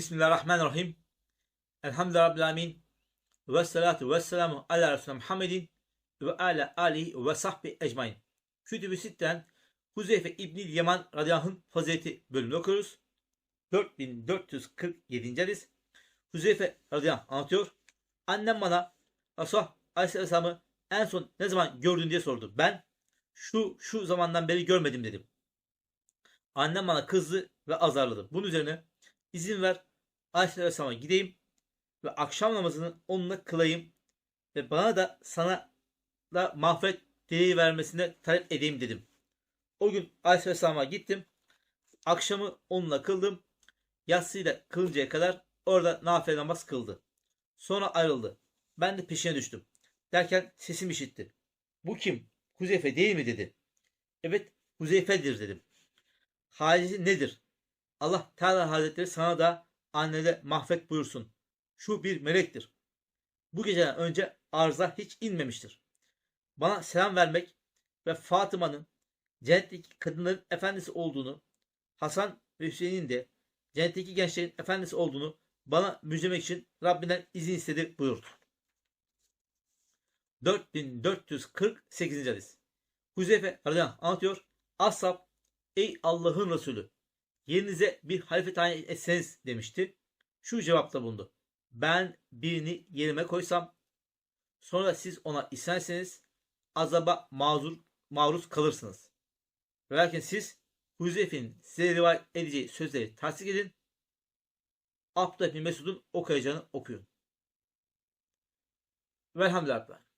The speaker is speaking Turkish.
Bismillahirrahmanirrahim. Elhamdülillahi Rabbil Alemin. Ve salatu ve selamu ala Resulü Muhammedin ve ala alihi ve sahbi ecmain. Kütübü Sitten Huzeyfe İbni Yaman radıyallahu fazileti bölümünü okuyoruz. 4447. hadis. Huzeyfe radıyallahu anlatıyor. Annem bana Resulullah Aleyhisselam'ı en son ne zaman gördün diye sordu. Ben şu şu zamandan beri görmedim dedim. Annem bana kızdı ve azarladı. Bunun üzerine izin ver Aleyhisselam'a gideyim ve akşam namazını onunla kılayım ve bana da sana da mağfiret dileği vermesine talep edeyim dedim. O gün Aleyhisselam'a gittim. Akşamı onunla kıldım. Yatsıyı da kılıncaya kadar orada nafile namaz kıldı. Sonra ayrıldı. Ben de peşine düştüm. Derken sesim işitti. Bu kim? Huzeyfe değil mi dedi. Evet Huzeyfe'dir dedim. Haceti nedir? Allah Teala Hazretleri sana da annene mahfet buyursun. Şu bir melektir. Bu geceden önce arza hiç inmemiştir. Bana selam vermek ve Fatıma'nın cennetteki kadınların efendisi olduğunu, Hasan ve Hüseyin'in de cennetteki gençlerin efendisi olduğunu bana müjdemek için Rabbinden izin istedi buyurdu. 4448. hadis. Huzeyfe radıyallahu anlatıyor. Ashab ey Allah'ın Resulü yerinize bir halife tayin etseniz demişti. Şu cevapta bulundu. Ben birini yerime koysam sonra siz ona isyan etseniz azaba mazur, maruz kalırsınız. Lakin siz Huzeyfe'nin size rivayet edeceği sözleri tasdik edin. Abdullah bin Mesud'un okuyacağını okuyun. Velhamdülillah.